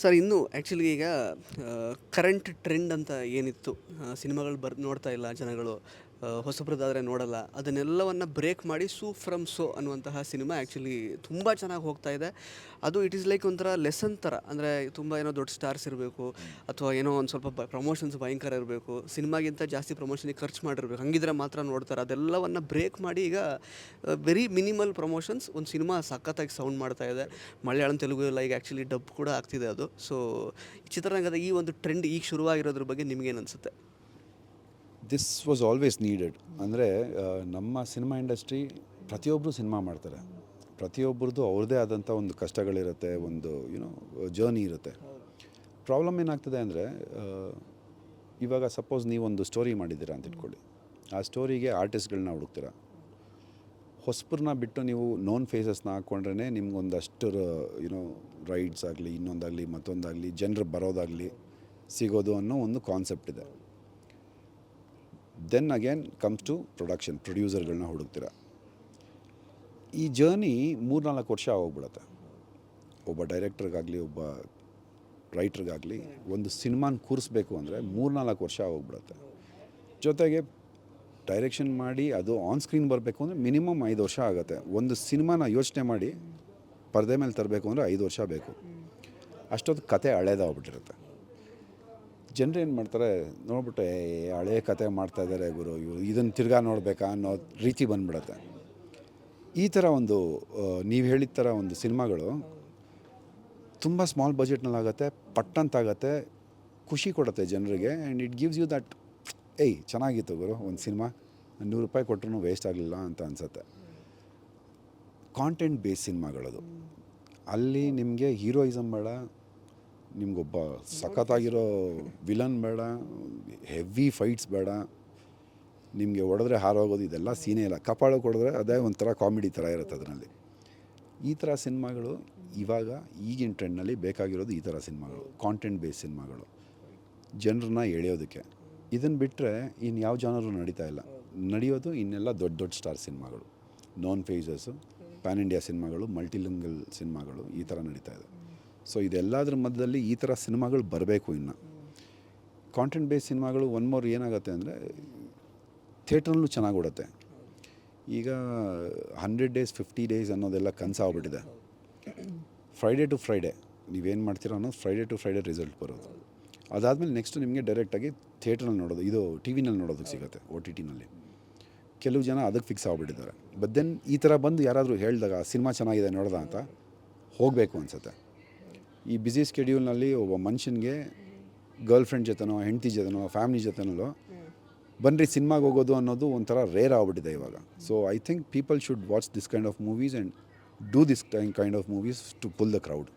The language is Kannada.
ಸರ್ ಇನ್ನು ಆ್ಯಕ್ಚುಲಿ ಈಗ ಕರೆಂಟ್ ಟ್ರೆಂಡ್ ಅಂತ ಏನಿತ್ತು ಸಿನಿಮಾಗಳು ಬರ್ ನೋಡ್ತಾ ಇಲ್ಲ ಜನಗಳು. ಹೊಸಬ್ರದ್ದಾದರೆ ನೋಡಲ್ಲ. ಅದನ್ನೆಲ್ಲವನ್ನು ಬ್ರೇಕ್ ಮಾಡಿ ಸೂ ಫ್ರಮ್ ಸೋ ಅನ್ನುವಂತಹ ಸಿನಿಮಾ ಆ್ಯಕ್ಚುಲಿ ತುಂಬ ಚೆನ್ನಾಗಿ ಹೋಗ್ತಾ ಇದೆ. ಅದು ಇಟ್ ಈಸ್ ಲೈಕ್ ಒಂಥರ ಲೆಸನ್ ಥರ ಅಂದರೆ ತುಂಬ ಏನೋ ದೊಡ್ಡ ಸ್ಟಾರ್ಸ್ ಇರಬೇಕು, ಅಥವಾ ಏನೋ ಒಂದು ಸ್ವಲ್ಪ ಪ್ರಮೋಷನ್ಸ್ ಭಯಂಕರ ಇರಬೇಕು, ಸಿನಿಮಾಗಿಂತ ಜಾಸ್ತಿ ಪ್ರಮೋಷನಿಗೆ ಖರ್ಚು ಮಾಡಿರ್ಬೇಕು, ಹಂಗಿದ್ರೆ ಮಾತ್ರ ನೋಡ್ತಾರೆ. ಅದೆಲ್ಲವನ್ನು ಬ್ರೇಕ್ ಮಾಡಿ ಈಗ ವೆರಿ ಮಿನಿಮಲ್ ಪ್ರಮೋಷನ್ಸ್ ಒಂದು ಸಿನಿಮಾ ಸಖತ್ತಾಗಿ ಸೌಂಡ್ ಮಾಡ್ತಾ ಇದೆ. ಮಲಯಾಳಂ, ತೆಲುಗು ಎಲ್ಲ ಈಗ ಆ್ಯಕ್ಚುಲಿ ಡಬ್ ಕೂಡ ಆಗ್ತಿದೆ ಅದು. ಸೊ ಚಿತ್ರರಂಗದ ಈ ಒಂದು ಟ್ರೆಂಡ್ ಈಗ ಶುರುವಾಗಿರೋದ್ರ ಬಗ್ಗೆ ನಿಮಗೇನು ಅನಿಸುತ್ತೆ? ದಿಸ್ ವಾಸ್ ಆಲ್ವೇಸ್ ನೀಡೆಡ್ ಅಂದರೆ ನಮ್ಮ ಸಿನಿಮಾ ಇಂಡಸ್ಟ್ರಿ ಪ್ರತಿಯೊಬ್ಬರು ಸಿನಿಮಾ ಮಾಡ್ತಾರೆ. ಪ್ರತಿಯೊಬ್ಬರದ್ದು ಅವ್ರದ್ದೇ ಆದಂಥ ಒಂದು ಕಷ್ಟಗಳಿರುತ್ತೆ, ಒಂದು ಯುನೋ ಜರ್ನಿ ಇರುತ್ತೆ. ಪ್ರಾಬ್ಲಮ್ ಏನಾಗ್ತದೆ ಅಂದರೆ ಇವಾಗ ಸಪೋಸ್ ನೀವೊಂದು ಸ್ಟೋರಿ ಮಾಡಿದ್ದೀರಾ ಅಂತ ಇಟ್ಕೊಳ್ಳಿ. ಆ ಸ್ಟೋರಿಗೆ ಆರ್ಟಿಸ್ಟ್ಗಳನ್ನ ಹುಡುಕ್ತೀರ? ಹೊಸಬ್ರನ್ನ ಬಿಟ್ಟು ನೀವು ನೋನ್ ಫೇಸಸ್ನ ಹಾಕ್ಕೊಂಡ್ರೇ ನಿಮ್ಗೊಂದಷ್ಟು ಯುನೋ ರೈಡ್ಸ್ ಆಗಲಿ, ಇನ್ನೊಂದಾಗಲಿ, ಮತ್ತೊಂದಾಗಲಿ, ಜನರು ಬರೋದಾಗಲಿ ಸಿಗೋದು ಅನ್ನೋ ಒಂದು ಕಾನ್ಸೆಪ್ಟ್ ಇದೆ. Then again comes to production ಪ್ರೊಡ್ಯೂಸರ್ಗಳನ್ನ ಹುಡುಕ್ತೀರ. ಈ ಜರ್ನಿ ಮೂರ್ನಾಲ್ಕು ವರ್ಷ ಹೋಗ್ಬಿಡತ್ತೆ ಒಬ್ಬ ಡೈರೆಕ್ಟ್ರಿಗಾಗಲಿ ಒಬ್ಬ ರೈಟ್ರಿಗಾಗಲಿ ಒಂದು ಸಿನಿಮಾನ ಕೂರಿಸ್ಬೇಕು ಅಂದರೆ ಮೂರ್ನಾಲ್ಕು ವರ್ಷ ಹೋಗ್ಬಿಡತ್ತೆ ಜೊತೆಗೆ ಡೈರೆಕ್ಷನ್ ಮಾಡಿ ಅದು ಆನ್ ಸ್ಕ್ರೀನ್ ಬರಬೇಕು ಅಂದರೆ ಮಿನಿಮಮ್ ಐದು ವರ್ಷ ಆಗುತ್ತೆ. ಒಂದು ಸಿನಿಮಾನ ಯೋಚನೆ ಮಾಡಿ ಪರದೆ ಮೇಲೆ ತರಬೇಕು ಅಂದರೆ ಐದು ವರ್ಷ ಬೇಕು. ಅಷ್ಟೊತ್ತು ಕತೆ ಹಳೇದಾಗ್ಬಿಟ್ಟಿರುತ್ತೆ. ಜನರು ಏನು ಮಾಡ್ತಾರೆ, ನೋಡ್ಬಿಟ್ಟು ಹಳೆ ಕತೆ ಮಾಡ್ತಾ ಇದ್ದಾರೆ ಗುರು, ಇವರು ಇದನ್ನು ತಿರ್ಗಾ ನೋಡಬೇಕಾ ಅನ್ನೋ ರೀತಿ ಬಂದ್ಬಿಡತ್ತೆ. ಈ ಥರ ಒಂದು ನೀವು ಹೇಳಿದ ಥರ ಒಂದು ಸಿನಿಮಾಗಳು ತುಂಬ ಸ್ಮಾಲ್ ಬಜೆಟ್ನಲ್ಲಾಗತ್ತೆ, ಪಟ್ಟಂತಾಗತ್ತೆ, ಖುಷಿ ಕೊಡುತ್ತೆ ಜನರಿಗೆ and it gives you that ಏಯ್, ಚೆನ್ನಾಗಿತ್ತು ಗುರು, ಒಂದು ಸಿನಿಮಾ, ನೂರು ರೂಪಾಯಿ ಕೊಟ್ಟರು ವೇಸ್ಟ್ ಆಗಲಿಲ್ಲ ಅಂತ ಅನಿಸುತ್ತೆ. ಕಾಂಟೆಂಟ್ ಬೇಸ್ ಸಿನಿಮಾಗಳದು. ಅಲ್ಲಿ ನಿಮಗೆ ಹೀರೋಯಿಸಮ್ ಬೇಡ ನಿಮ್ಗೊಬ್ಬ ಸಖತ್ತಾಗಿರೋ ವಿಲನ್ ಬೇಡ ಹೆವಿ ಫೈಟ್ಸ್ ಬೇಡ ನಿಮಗೆ ಹೊಡೆದ್ರೆ ಹಾರೋಗೋದು ಇದೆಲ್ಲ ಸೀನೇ ಇಲ್ಲ. ಕಪಾಳು ಹೊಡೆದ್ರೆ ಅದೇ ಒಂಥರ ಕಾಮಿಡಿ ಥರ ಇರುತ್ತೆ ಅದರಲ್ಲಿ. ಈ ಥರ ಸಿನಿಮಾಗಳು ಇವಾಗ ಈಗಿನ ಟ್ರೆಂಡ್ನಲ್ಲಿ ಬೇಕಾಗಿರೋದು ಈ ಥರ ಸಿನಿಮಾಗಳು ಕಾಂಟೆಂಟ್ ಬೇಸ್ ಸಿನಿಮಾಗಳು. ಜನರನ್ನ ಎಳೆಯೋದಕ್ಕೆ. ಇದನ್ನು ಬಿಟ್ಟರೆ ಇನ್ನು ಯಾವ ಜಾನರು ನಡೀತಾ ಇಲ್ಲ. ನಡೆಯೋದು ಇನ್ನೆಲ್ಲ ದೊಡ್ಡ ದೊಡ್ಡ ಸ್ಟಾರ್ ಸಿನಿಮಾಗಳು. ನಾನ್ ಫೇಜಸ್ಸು ಪ್ಯಾನ್ ಇಂಡಿಯಾ ಸಿನಿಮಾಗಳು ಮಲ್ಟಿಲಿಂಗಲ್ ಸಿನಿಮಾಗಳು ಈ ಥರ ನಡೀತಾ ಇದೆ. ಸೊ ಇದೆಲ್ಲದ್ರ ಮಧ್ಯದಲ್ಲಿ ಈ ಥರ ಸಿನಿಮಾಗಳು ಬರಬೇಕು ಇನ್ನು. ಕಾಂಟೆಂಟ್ ಬೇಸ್ ಸಿನಿಮಾಗಳು ಒನ್ ಮೋರ್ ಏನಾಗುತ್ತೆ ಅಂದರೆ ಥಿಯೇಟ್ರಲ್ಲೂ ಚೆನ್ನಾಗಿ ಓಡುತ್ತೆ. ಈಗ ಹಂಡ್ರೆಡ್ ಡೇಸ್ ಫಿಫ್ಟಿ ಡೇಸ್ ಅನ್ನೋದೆಲ್ಲ ಕನಸಾಗ್ಬಿಟ್ಟಿದೆ. ಫ್ರೈಡೇ ಟು ಫ್ರೈಡೇ ನೀವೇನು ಮಾಡ್ತೀರೋ ಅನ್ನೋದು ಫ್ರೈಡೇ ಟು ಫ್ರೈಡೇ ರಿಸಲ್ಟ್ ಬರೋದು. ಅದಾದಮೇಲೆ ನೆಕ್ಸ್ಟ್ ನಿಮಗೆ ಡೈರೆಕ್ಟಾಗಿ ಥಿಯೇಟ್ರಲ್ಲಿ ನೋಡೋದು, ಇದು ಟಿ ವಿನಲ್ಲಿ ನೋಡೋದಕ್ಕೆ ಸಿಗುತ್ತೆ ಒ ಟಿ ಟಿನಲ್ಲಿ ಕೆಲವು ಜನ ಅದಕ್ಕೆ ಫಿಕ್ಸ್ ಆಗಿಬಿಟ್ಟಿದ್ದಾರೆ. ಬಟ್ ದೆನ್ ಈ ಥರ ಬಂದು ಯಾರಾದರೂ ಹೇಳಿದಾಗ ಸಿನಿಮಾ ಚೆನ್ನಾಗಿದೆ, ನೋಡ್ದ ಅಂತ, ಹೋಗಬೇಕು ಅನಿಸುತ್ತೆ. ಈ ಬ್ಯುಸಿ ಸ್ಕೆಡ್ಯೂಲ್ನಲ್ಲಿ ಒಬ್ಬ ಮನುಷ್ಯನಿಗೆ ಗರ್ಲ್ ಫ್ರೆಂಡ್ ಜೊತೆನೋ, ಹೆಂಡತಿ ಜೊತೆನೋ ಫ್ಯಾಮ್ಲಿ ಜೊತೆನೋ ಬನ್ನಿ ಸಿನಿಮಾಗೆ ಹೋಗೋದು ಅನ್ನೋದು ಒಂಥರ ರೇರ್ ಆಗ್ಬಿಟ್ಟಿದೆ ಇವಾಗ. So I think people should watch this kind of movies and do this kind of movies to pull the crowd